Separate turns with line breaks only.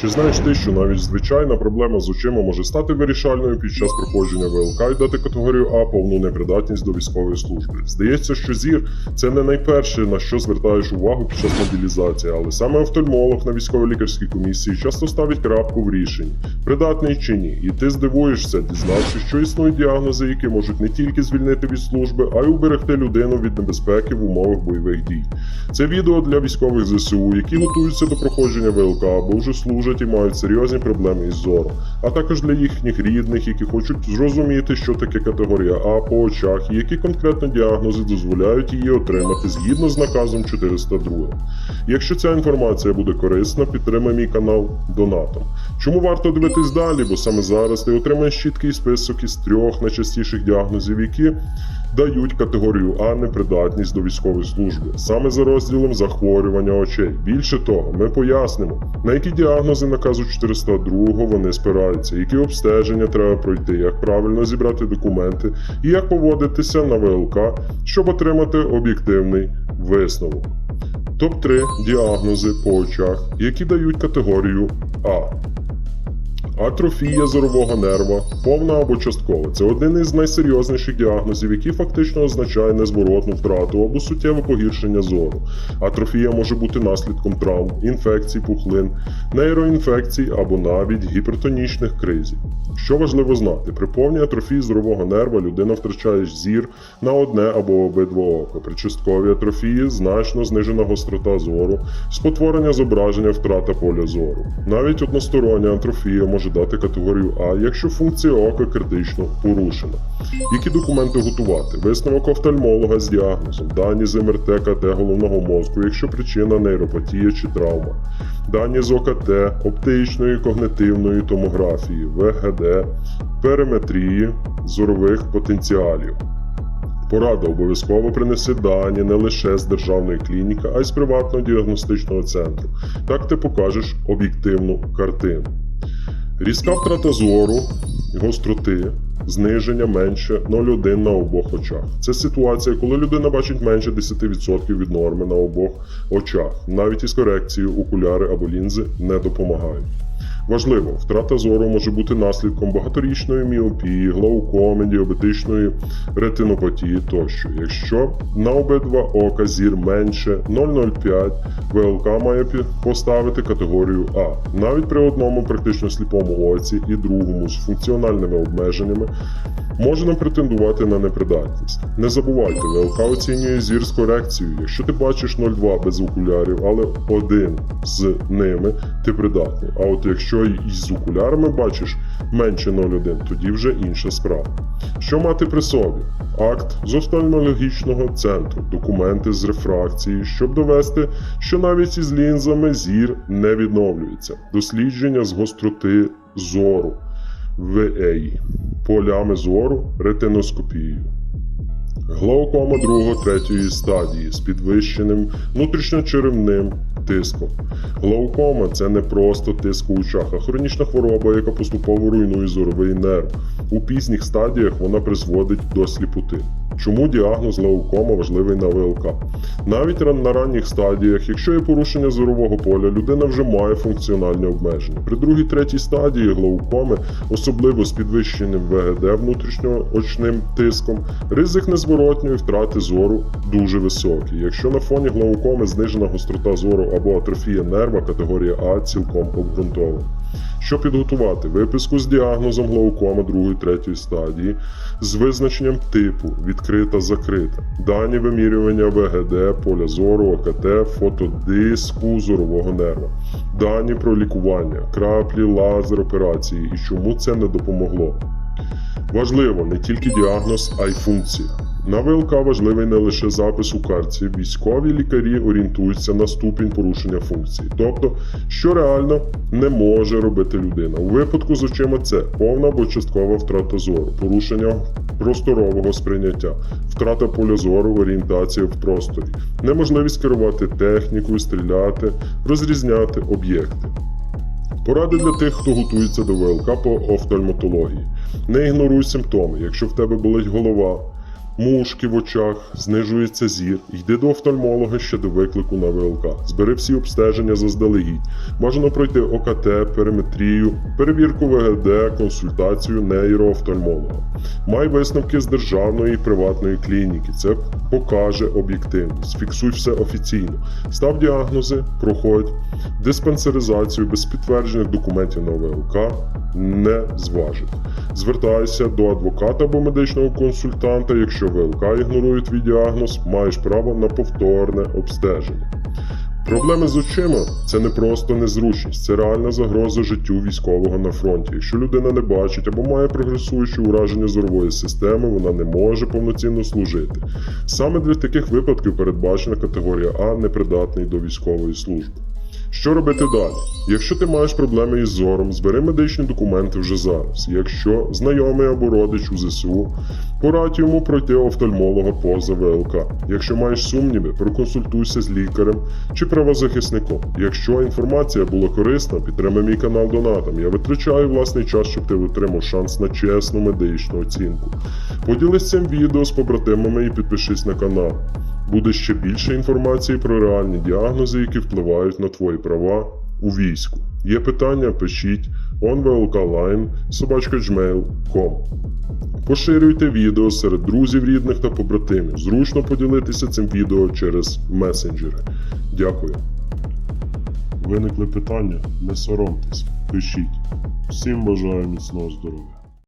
Чи знаєш ти, що навіть звичайна проблема з очима може стати вирішальною під час проходження ВЛК і дати категорію А повну непридатність до військової служби? Здається, що зір це не найперше на що звертаєш увагу під час мобілізації, але саме офтальмолог на військово-лікарській комісії часто ставить крапку в рішенні, придатний чи ні. І ти здивуєшся, дізнавшись, що існують діагнози, які можуть не тільки звільнити від служби, а й уберегти людину від небезпеки в умовах бойових дій. Це відео для військових ЗСУ, які готуються до проходження ВЛК або вже служать і мають серйозні проблеми із зором, а також для їхніх рідних, які хочуть зрозуміти, що таке категорія А по очах і які конкретно діагнози дозволяють її отримати згідно з наказом 402. Якщо ця інформація буде корисна, підтримай мій канал донатом. Чому варто дивитись далі? Бо саме зараз ти отримаєш чіткий список із трьох найчастіших діагнозів, які дають категорію А непридатність до військової служби, саме за розділом захворювання очей. Більше того, ми пояснимо, на які діагнози наказу 402 вони спираються, які обстеження треба пройти, як правильно зібрати документи і як поводитися на ВЛК, щоб отримати об'єктивний висновок. Топ-3 діагнози по очах, які дають категорію А. Атрофія зорового нерва, повна або часткова. Це один із найсерйозніших діагнозів, який фактично означає незворотну втрату або суттєве погіршення зору. Атрофія може бути наслідком травм, інфекцій, пухлин, нейроінфекцій або навіть гіпертонічних кризів. Що важливо знати, при повній атрофії зорового нерва людина втрачає зір на одне або обидва ока. При частковій атрофії значно знижена гострота зору, спотворення зображення, втрата поля зору. Навіть одностороння атрофія може дати категорію А, якщо функція ока критично порушена. Які документи готувати? Висновок офтальмолога з діагнозом, дані з МРТ КТ головного мозку, якщо причина нейропатія чи травма, дані з ОКТ, оптичної когнитивної томографії, ВГД, периметрії, зорових потенціалів. Порада обов'язково принеси дані не лише з державної клініки, а й з приватного діагностичного центру. Так ти покажеш об'єктивну картину. Різка втрата зору, гостроти, зниження менше 0,1 на обох очах. Це ситуація, коли людина бачить менше 10% від норми на обох очах. Навіть із корекцією окуляри або лінзи не допомагають. Важливо, втрата зору може бути наслідком багаторічної міопії, глаукоми, діабетичної ретинопатії тощо. Якщо на обидва ока зір менше 0,05, ВЛК має поставити категорію А. Навіть при одному практично сліпому оці і другому з функціональними обмеженнями можна претендувати на непридатність. Не забувайте, ВЛК оцінює зір з корекцією. Якщо ти бачиш 0,2 без окулярів, але один з ними ти придатний. А от якщо й з окулярами бачиш менше 0,1, тоді вже інша справа. Що мати при собі? Акт з офтальмологічного центру, документи з рефракції, щоб довести, що навіть із лінзами зір не відновлюється, дослідження з гостроти зору. ВЕІ, полями зору, ретиноскопією. Глаукома 2-3 стадії з підвищеним внутрішньочеревним тиском. Глаукома це не просто тиск у очах, а хронічна хвороба, яка поступово руйнує зоровий нерв. У пізніх стадіях вона призводить до сліпоти. Чому діагноз глаукома важливий на ВЛК? Навіть на ранніх стадіях, якщо є порушення зорового поля, людина вже має функціональні обмеження. При другій третій стадії глаукоми, особливо з підвищеним ВГД внутрішньоочним тиском, ризик незворотньої втрати зору дуже високий. Якщо на фоні глаукоми знижена гострота зору або атрофія нерва, категорія А цілком обґрунтована. Що підготувати? Виписку з діагнозом глаукома 2-3 стадії з визначенням типу відкрита закрита, дані вимірювання ВГД, поля зору, ОКТ, фотодиску зорового нерва, дані про лікування, краплі, лазер, операції і чому це не допомогло. Важливо не тільки діагноз, а й функція. На ВЛК важливий не лише запис у картці. Військові лікарі орієнтуються на ступінь порушення функції, тобто, що реально не може робити людина. У випадку з очима це повна або часткова втрата зору, порушення просторового сприйняття, втрата поля зору, орієнтація в просторі, неможливість керувати технікою, стріляти, розрізняти об'єкти. Поради для тих, хто готується до ВЛК по офтальматології. Не ігноруй симптоми. Якщо в тебе болить голова, мушки в очах, знижується зір. Йди до офтальмолога ще до виклику на ВЛК. Збери всі обстеження заздалегідь. Бажано пройти ОКТ, периметрію, перевірку ВГД, консультацію нейроофтальмолога. Май висновки з державної і приватної клініки. Це покаже об'єктивність. Фіксуй все офіційно. Став діагнози, проходь диспансеризацію без підтверджених документів на ВЛК не зважити. Звертайся до адвоката або медичного консультанта. Якщо ВЛК ігнорує твій діагноз, маєш право на повторне обстеження. Проблеми з очима це не просто незручність, це реальна загроза життю військового на фронті. Якщо людина не бачить або має прогресуюче ураження зорової системи, вона не може повноцінно служити. Саме для таких випадків передбачена категорія А непридатний до військової служби. Що робити далі? Якщо ти маєш проблеми із зором, збери медичні документи вже зараз. Якщо знайомий або родич у ЗСУ, порадь йому пройти офтальмолога поза ВЛК. Якщо маєш сумніви, проконсультуйся з лікарем чи правозахисником. Якщо інформація була корисна, підтримай мій канал донатом. Я витрачаю власний час, щоб ти отримав шанс на чесну медичну оцінку. Поділись цим відео з побратимами і підпишись на канал. Буде ще більше інформації про реальні діагнози, які впливають на твої права у війську. Є питання, пишіть onvlkline Поширюйте відео серед друзів, рідних та побратимів. Зручно поділитися цим відео через месенджери. Дякую. Виникли питання? Не соромтесь, пишіть. Всім бажаю міцного здоров'я.